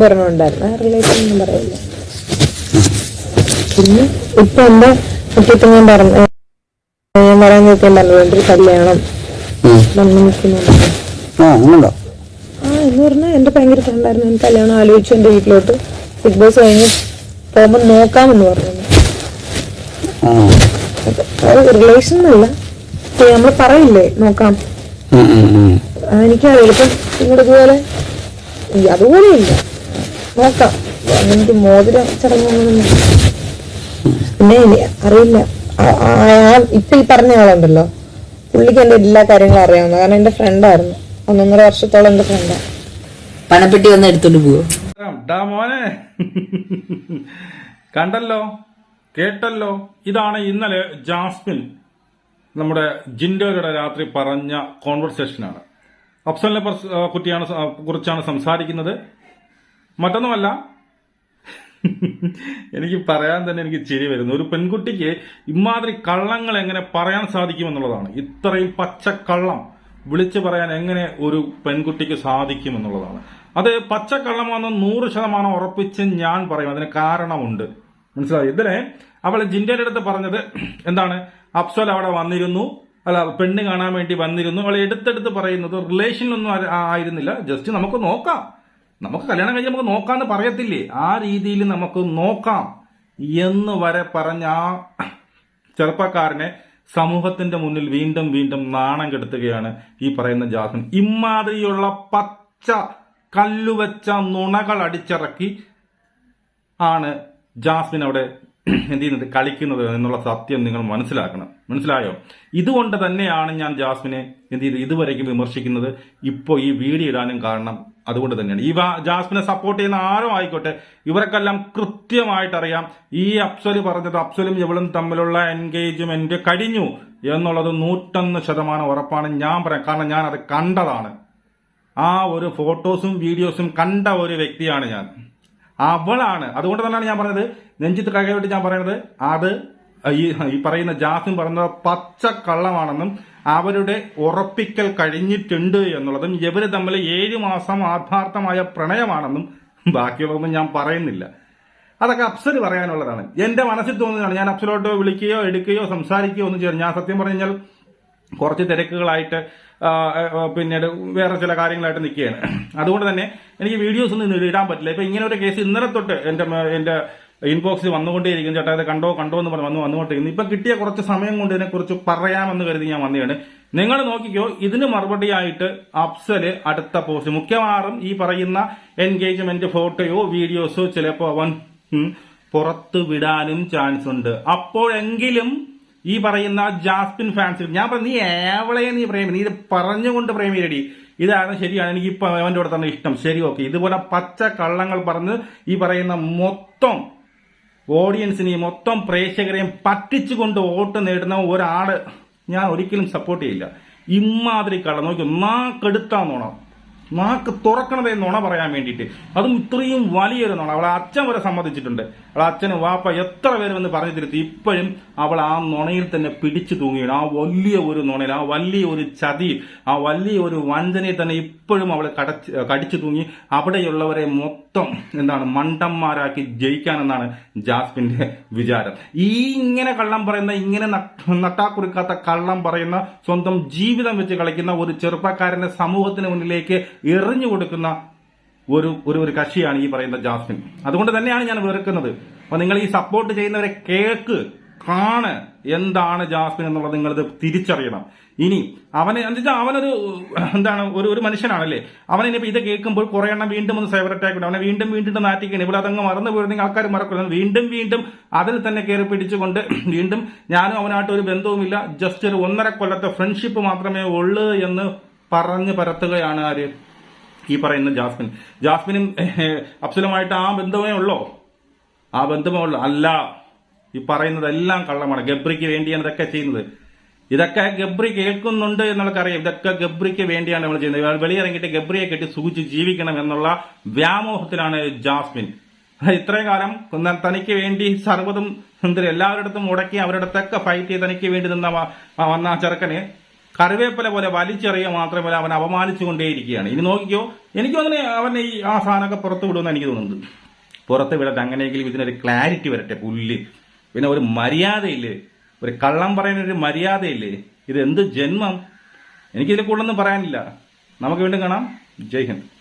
മുമ്പ് ഒരെണ്ണം ഉണ്ടായിരുന്നു ആ റിലേഷൻ ഒന്നും പറയില്ല. പിന്നെ ഇപ്പൊ എന്റെ മുറ്റത്ത് ഞാൻ പറഞ്ഞു ഞാൻ പറയാൻ നിൽക്കണ്ടല്ലോ എന്റെ കല്യാണം. വന്നു ആ എന്ന് പറഞ്ഞാൽ എന്റെ ഭയങ്കര ഫ്രണ്ടായിരുന്നു ഞാൻ കല്യാണം ആലോചിച്ചു എന്റെ വീട്ടിലോട്ട്. ബിഗ് ബോസ് കഴിഞ്ഞ് പോകുമ്പോ നോക്കാമെന്ന് പറഞ്ഞു. റിലേഷൻ അല്ല നമ്മൾ പറയില്ലേ നോക്കാം. എനിക്കറിയില്ല. ഇപ്പം ഈ അതുപോലെ ഇല്ല നോക്കാം. എനിക്ക് മോതിര ചടങ്ങൊന്നും പിന്നെ അറിയില്ല. ഇപ്പൊ ഈ പറഞ്ഞ ആളുണ്ടല്ലോ. പുള്ളിക്ക് എന്റെ എല്ലാ കാര്യങ്ങളും അറിയാവുന്ന കാരണം എന്റെ ഫ്രണ്ടായിരുന്നു ഒന്നൊന്നര വർഷത്തോളം എന്റെ ഫ്രണ്ടാണ് പണപ്പെട്ടി വന്ന് എടുത്തോണ്ട് പോവോ? മോനെ. കണ്ടല്ലോ? കേട്ടല്ലോ? ഇതാണ് ഇന്നലെ ജാസ്മിൻ നമ്മുടെ ജിൻഡോയുടെ രാത്രി പറഞ്ഞ കോൺവെർസേഷനാണ് അഫ്സലിനെ കുറിച്ചാണ് സംസാരിക്കുന്നത്. മറ്റൊന്നുമല്ല. എനിക്ക് പറയാൻ തന്നെ എനിക്ക് ചിരി വരുന്നു. ഒരു പെൺകുട്ടിക്ക് ഇമാതിരി കള്ളങ്ങൾ എങ്ങനെ പറയാൻ സാധിക്കുമെന്നുള്ളതാണ്. ഇത്രയും പച്ചക്കള്ളം വിളിച്ചു പറയാൻ എങ്ങനെ ഒരു പെൺകുട്ടിക്ക് സാധിക്കുമെന്നുള്ളതാണ്. അത് പച്ചക്കള്ളമാണെന്ന് നൂറ് ശതമാനം ഉറപ്പിച്ച് ഞാൻ പറയും. അതിന് കാരണമുണ്ട്. മനസ്സിലായി? ഇതിനെ അവൾ ജിൻഡയുടെ അടുത്ത് പറഞ്ഞത് എന്താണ്? അഫ്സൽ അവിടെ വന്നിരുന്നു. അല്ല പെണ്ണ് കാണാൻ വേണ്ടി വന്നിരുന്നു. അവൾ എടുത്തെടുത്ത് പറയുന്നത് റിലേഷനിലൊന്നും ആയിരുന്നില്ല. ജസ്റ്റ് നമുക്ക് നോക്കാം. നമുക്ക് കല്യാണം കഴിഞ്ഞ് നമുക്ക് നോക്കാന്ന് പറയത്തില്ലേ? ആ രീതിയിൽ നമുക്ക് നോക്കാം. എന്ന് വരെ പറഞ്ഞ ആ ചെറുപ്പക്കാരനെ സമൂഹത്തിന്റെ മുന്നിൽ വീണ്ടും വീണ്ടും നാണം കെടുത്തുകയാണ് ഈ പറയുന്ന ജാസ്മിൻ. ഇമാതിരിയുള്ള പച്ച കല്ലുവച്ച നുണകൾ അടിച്ചിറക്കി ആണ് ജാസ്മിൻ അവിടെ എന്ത് ചെയ്യുന്നത്? കളിക്കുന്നത് എന്നുള്ള സത്യം നിങ്ങൾ മനസ്സിലാക്കണം. മനസ്സിലായോ? ഇതുകൊണ്ട് തന്നെയാണ് ഞാൻ ജാസ്മിനെ എന്ത് ചെയ്ത് ഇതുവരെയും വിമർശിക്കുന്നത്. ഇപ്പോൾ ഈ വീഡിയോ ഇടാനും കാരണം അതുകൊണ്ട് തന്നെയാണ്. ഈ ജാസ്മിനെ സപ്പോർട്ട് ചെയ്യുന്ന ആരും ആയിക്കോട്ടെ ഇവർക്കെല്ലാം കൃത്യമായിട്ടറിയാം. ഈ അപ്സൽ പറഞ്ഞത് അപ്സലും ഇവളും തമ്മിലുള്ള എൻഗേജ്മെന്റ് കഴിഞ്ഞു എന്നുള്ളത് നൂറ്റൊന്ന് ശതമാനം ഉറപ്പാണ് ഞാൻ പറയാം. കാരണം ഞാൻ അത് കണ്ടതാണ്. ആ ഒരു ഫോട്ടോസും വീഡിയോസും കണ്ട ഒരു വ്യക്തിയാണ് ഞാൻ. അവളാണ്. അതുകൊണ്ട് തന്നെയാണ് ഞാൻ പറഞ്ഞത്. നെഞ്ചിത്ത് കൈകോട്ട് ഞാൻ പറയുന്നത് അത് ഈ ഈ പറയുന്ന ജാസിം പറയുന്നത് പച്ച കള്ളമാണെന്നും അവരുടെ ഉറപ്പിക്കൽ കഴിഞ്ഞിട്ടുണ്ട് എന്നുള്ളതും ഇവർ തമ്മിൽ ഏഴു മാസം ആത്മാർത്ഥമായ പ്രണയമാണെന്നും ബാക്കിയുള്ളതൊന്നും ഞാൻ പറയുന്നില്ല. അതൊക്കെ അപ്സര് പറയാനുള്ളതാണ്. എന്റെ മനസ്സിൽ തോന്നുന്നതാണ് ഞാൻ അപ്സലോട്ട് വിളിക്കുകയോ എടുക്കുകയോ സംസാരിക്കുകയോ ഒന്നും ചെയ്യാൻ ഞാൻ സത്യം പറഞ്ഞു കഴിഞ്ഞാൽ കുറച്ച് തിരക്കുകളായിട്ട് പിന്നീട് വേറെ ചില കാര്യങ്ങളായിട്ട് നിൽക്കുകയാണ്. അതുകൊണ്ട് തന്നെ എനിക്ക് വീഡിയോസ് ഒന്നും ഇടാൻ പറ്റില്ല. ഇപ്പൊ ഇങ്ങനെ ഒരു കേസ് ഇന്നലെ തൊട്ട് എന്റെ എന്റെ ഇൻബോക്സിൽ വന്നുകൊണ്ടേയിരിക്കും ചേട്ടാ ഇത് കണ്ടോ കണ്ടോ എന്ന് പറഞ്ഞ് വന്ന് വന്നുകൊണ്ടിരിക്കുന്നു ഇപ്പൊ കിട്ടിയ കുറച്ച് സമയം കൊണ്ട് ഇതിനെക്കുറിച്ച് പറയാമെന്ന് കരുതി ഞാൻ വന്നതാണ് നിങ്ങൾ നോക്കിക്കോ ഇതിന് മറുപടിയായിട്ട് അഫ്സൽ അടുത്ത പോസ്റ്റ് മുഖ്യമാറും ഈ പറയുന്ന എൻഗേജ്മെന്റ് ഫോട്ടോയോ വീഡിയോസോ ചിലപ്പോ അവൻ പുറത്തു വിടാനും ചാൻസ് ഉണ്ട്. അപ്പോഴെങ്കിലും ഈ പറയുന്ന ജാസ്പിൻ ഫാൻസ് ഞാൻ പറഞ്ഞു നീ ഏവളയെ നീ പ്രേമി നീ ഇത് പറഞ്ഞുകൊണ്ട് പ്രേമിയടി ഇതാണ് ശരിയാണ്. എനിക്ക് ഇപ്പൊ അവന്റെ കൂടെ തന്നെ ഇഷ്ടം. ശരി ഓക്കെ. ഇതുപോലെ പച്ച കള്ളങ്ങൾ പറഞ്ഞ് ഈ പറയുന്ന മൊത്തം ഓഡിയൻസിനെയും മൊത്തം പ്രേക്ഷകരെയും പറ്റിച്ചുകൊണ്ട് വോട്ട് നേടുന്ന ഒരാൾ ഞാൻ ഒരിക്കലും സപ്പോർട്ട് ചെയ്യില്ല. ഇമാതിരി കള നോക്കി നാക്കെടുത്താ നുണ. നാക്ക് തുറക്കണതേ നുണ പറയാൻ വേണ്ടിയിട്ട്. അതും ഇത്രയും വലിയൊരു നുണ. അവളെ അച്ഛൻ വരെ സമ്മതിച്ചിട്ടുണ്ട്. അവളെ അച്ഛന് വാപ്പ എത്ര പേര് വന്ന് പറഞ്ഞു തിരുത്തി ഇപ്പോഴും അവൾ ആ നുണയിൽ തന്നെ പിടിച്ചു തൂങ്ങിയാണ് ആ വലിയ ഒരു നുണയിൽ ആ വലിയ ഒരു ചതി ആ വലിയ ഒരു വഞ്ചനയിൽ തന്നെ ഇപ്പോഴും അവൾ കടച്ച് കടിച്ചു തൂങ്ങി അവിടെയുള്ളവരെ മൊത്തം എന്താണ് മണ്ടന്മാരാക്കി ജയിക്കാനെന്നാണ് ജാസ്മിന്റെ വിചാരം. ഈ ഇങ്ങനെ കള്ളം പറയുന്ന ഇങ്ങനെ നട്ട- നട്ടാക്കുറിക്കാത്ത കള്ളം പറയുന്ന സ്വന്തം ജീവിതം വെച്ച് കളിക്കുന്ന ഒരു ചെറുപ്പക്കാരന്റെ സമൂഹത്തിന് മുന്നിലേക്ക് എറിഞ്ഞു കൊടുക്കുന്ന ഒരു ഒരു ഒരു കക്ഷിയാണ് ഈ പറയുന്ന ജാസ്മിൻ. അതുകൊണ്ട് തന്നെയാണ് ഞാൻ വെറുക്കുന്നത്. അപ്പൊ നിങ്ങൾ ഈ സപ്പോർട്ട് ചെയ്യുന്നവരെ കേക്ക്. കാണ് എന്താണ് ജാസ്മിൻ എന്നുള്ളത് നിങ്ങളിത് തിരിച്ചറിയണം. ഇനി അവന് എന്താ അവനൊരു എന്താണ് ഒരു ഒരു മനുഷ്യനാണല്ലേ? അവൻ ഇത് കേൾക്കുമ്പോൾ കുറെ എണ്ണം വീണ്ടും ഒന്ന് സൈബർ അറ്റാക്ക് ഉണ്ട്. അവനെ വീണ്ടും വീണ്ടും നാറ്റിക്കണം ഇവിടെ അതങ്ങ് മറന്നു പോയിരുന്നെങ്കിൽ ആൾക്കാർ മറക്കില്ല. വീണ്ടും വീണ്ടും അതിൽ തന്നെ കയറി പിടിച്ചുകൊണ്ട് വീണ്ടും ഞാനും അവനായിട്ട് ഒരു ബന്ധവുമില്ല. ജസ്റ്റ് ഒരു ഒന്നര കൊല്ലത്തെ ഫ്രണ്ട്ഷിപ്പ് മാത്രമേ ഉള്ളൂ എന്ന് പറഞ്ഞ് പരത്തുകയാണ് ആര്? ഈ പറയുന്ന ജാസ്മിൻ. ജാസ്മിനും അഫ്സലുമായിട്ട് ആ ബന്ധമേ ഉള്ളോ? ആ ബന്ധമേ ഉള്ളൂ. അല്ല. ഈ പറയുന്നതെല്ലാം കള്ളമാണ്. ഗബ്രിക്ക് വേണ്ടിയാണ് ഇതൊക്കെ ചെയ്യുന്നത്. ഇതൊക്കെ ഗബ്രി കേൾക്കുന്നുണ്ട് എന്നുള്ളക്കറിയാം ഇതൊക്കെ ഗബ്രിക്ക് വേണ്ടിയാണ് നമ്മൾ ചെയ്യുന്നത്. വെളിയിറങ്ങിയിട്ട് ഗബ്രിയെ കെട്ടി സൂചിച്ച് ജീവിക്കണം എന്നുള്ള വ്യാമോഹത്തിലാണ് ജാസ്മിൻ. ഇത്രയും കാലം തനിക്ക് വേണ്ടി സർവതും എന്തിന് എല്ലാവരുടെ അടുത്തും മുടക്കി അവരുടെ ഫൈറ്റ് ചെയ്ത് തനിക്ക് വേണ്ടി നിന്ന വന്ന ചെറുക്കന് കറിവേപ്പില പോലെ വലിച്ചെറിയുക മാത്രമല്ല അവൻ അപമാനിച്ചു കൊണ്ടേയിരിക്കുകയാണ് ഇനി നോക്കിക്കോ. എനിക്ക് അങ്ങനെ അവൻ ഈ ആ സാധനമൊക്കെ പുറത്തു വിടുമെന്ന് എനിക്ക് തോന്നുന്നുണ്ട്. പുറത്ത് വിടട്ടെ അങ്ങനെയെങ്കിലും ഇതിനൊരു ക്ലാരിറ്റി വരട്ടെ പുല്ല്. പിന്നെ ഒരു മര്യാദയില്ലേ? ഒരു കള്ളം പറയുന്ന ഒരു മര്യാദയില്ലേ? ഇത് എന്ത് ജന്മം? എനിക്കിതിൽ കൂടുതലൊന്നും പറയാനില്ല. നമുക്ക് വീണ്ടും കാണാം. ജയ് ഹിന്ദ്.